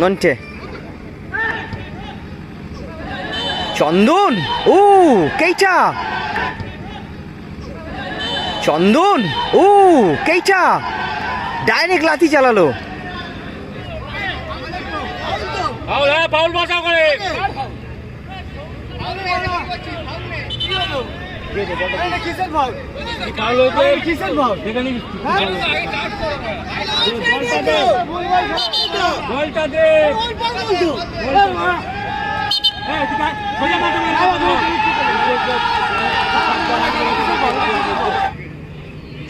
নন্টে। চন্দন ও কেইটা? চন্দন ও কেইটা? ডাইরেক্ট লাথি চালালো। ফাউল হ্যাঁ ফাউল বসা করে।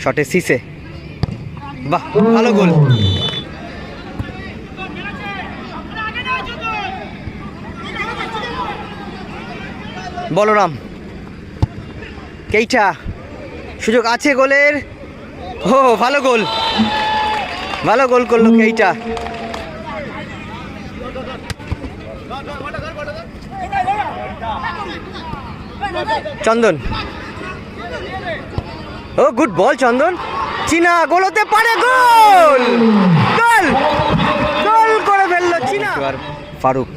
শটে সিসে। বাহ ভালো গোল। বলরাম। কেইটা? সুযোগ আছে গোলের? ও, ভালো গোল। ভালো গোল করল কেইটা? চন্দন। ও গুড বল চন্দন। চীনা গোল হতে পারে, গোল! গোল! গোল করে ফেলল চীনা। ফারুক,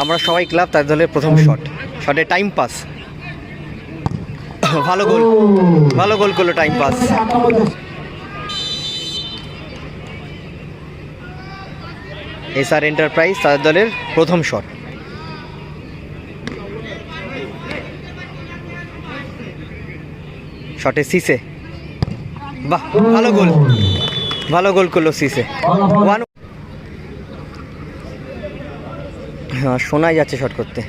আমরা সবাই ক্লাব, তার দলের প্রথম শট শটে টাইম পাস ভালো গোল ভালো গোল করল টাইম পাস এসআর এন্টারপ্রাইজ তাদের দলের প্রথম শট শটে সিসে বাহ, ভালো গোল ভালো গোল করল সিসে ওয়ান হ্যাঁ শোনাই যাচ্ছে শট করতে।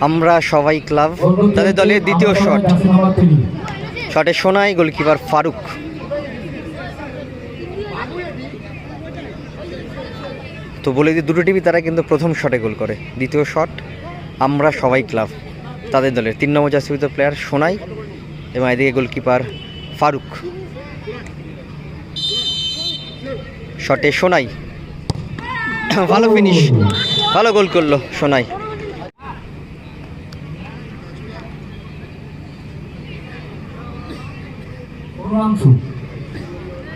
আমরা সবাই ক্লাব, তাদের দলের দ্বিতীয় শট। শটে শোনাই গোলকিপার ফারুক। তো বলে দিই, দুটো টিভি তারা কিন্তু প্রথম শটে গোল করে। দ্বিতীয় শট, আমরা সবাই ক্লাব, তাদের দলের। তিন নম্বর জার্সিবিত প্লেয়ার সোনাই এবং এদিকে গোলকিপার ফারুক। শটে সোনাই। ভালো ফিনিশ ভালো গোল করল সোনাই।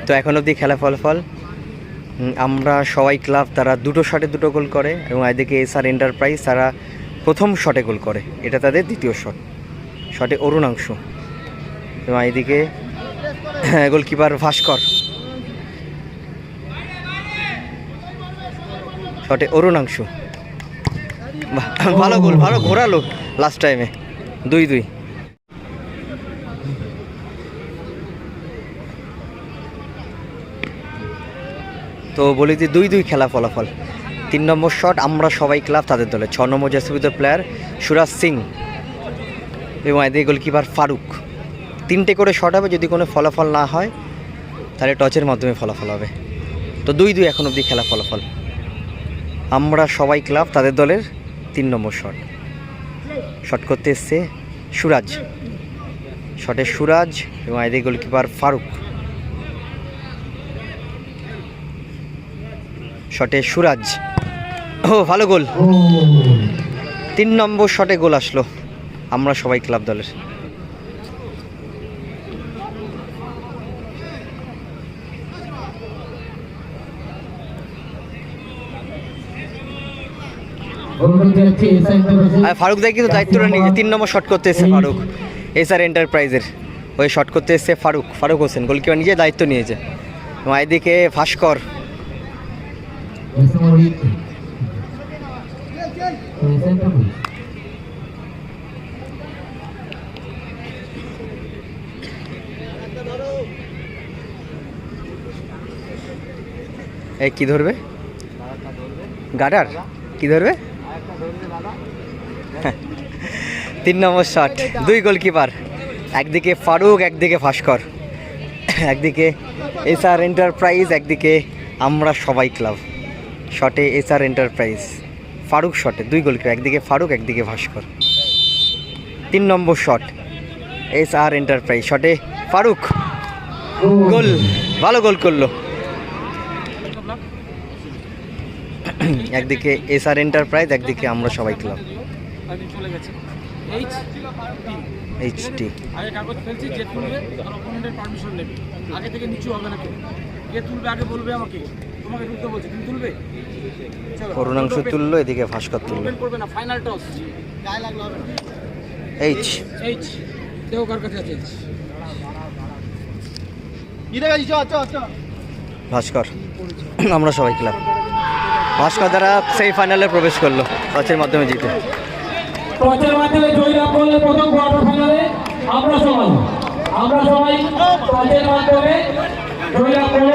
তো এখন অবধি খেলা ফলাফল আমরা সবাই ক্লাব তারা দুটো শটে দুটো গোল করে এবং এদিকে এসআর এন্টারপ্রাইজ তারা প্রথম শটে গোল করে। এটা তাদের দ্বিতীয় শট, শটে অরুণাংশু। এবং এদিকে গোলকিপার ভাস্কর। শটে অরুণাংশু। ভালো গোল, ভালো ঘোরালো লাস্ট টাইমে দুই দুই। তো বলি যে দুই দুই খেলা ফলাফল। তিন নম্বর শট আমরা সবাই ক্লাব তাদের দলে। ছ নম্বর জাসিবিত প্লেয়ার সুরাজ সিং এবং এদিকে গোলকিপার ফারুক। তিনটে করে শট হবে, যদি কোনো ফলাফল না হয়, তাহলে টচের মাধ্যমে ফলাফল হবে। তো দুই দুই এখন অবধি খেলা ফলাফল। আমরা সবাই ক্লাব তাদের দলের তিন নম্বর শট শট করতে এসছে সুরাজ। শটে সুরাজ এবং এদিকে গোলকিপার ফারুক। শটে সুরাজ। ও, ভালো গোল। তিন নম্বর শটে গোল আসলো। আমরা সবাই ক্লাব দলের। আর, ফারুক দাই কিন্তু দায়িত্বটা নিয়েছে। তিন নম্বর শট করতে এসছে ফারুক। এসআর এন্টারপ্রাইজের ওই শট করতে এসছে ফারুক। ফারুক হোসেন গোলকিপার নিজে দায়িত্ব নিয়েছে। এবং এদিকে ভাস্কর এই কি ধরবে? গাডার? কি ধরবে? তিন নম্বর শট দুই গোলকিপার একদিকে ফারুক, একদিকে ভাস্কর। একদিকে এসআর এন্টারপ্রাইজ একদিকে আমরা সবাই ক্লাব শটে এসআর এন্টারপ্রাইজ। ফারুক শটে, দুই গোলকিপার, একদিকে ফারুক, একদিকে ভাস্কর। তিন নম্বর শট, এস আর এন্টারপ্রাইজ। শটে ফারুক, গোল, ভালো গোল করল। একদিকে এস আর এন্টারপ্রাইজ, একদিকে আমরা সবাই খেলাম। আগে থেকে নিচু হবে কে তুলবে, আগে বলবে আমাকে। তোমাকে তুলতে বলছি তুমি তুলবে? চলো তুললো এদিকে ভাস্কর তুললো। করবে না ফাইনাল টস এইচ এইচ দেখো কার কাছে আছে ভাস্কর আমরা সবাই ক্লাব ভাস্কর দ্বারা সেই ফাইনালে প্রবেশ করল টচের মাধ্যমে জিতে। মাধ্যমে জয়লাভ করলে প্রথম কোয়ার্টার ফাইনালে আমরা সবাই আমরা সবাই টসের মাধ্যমে জয়লাভ করল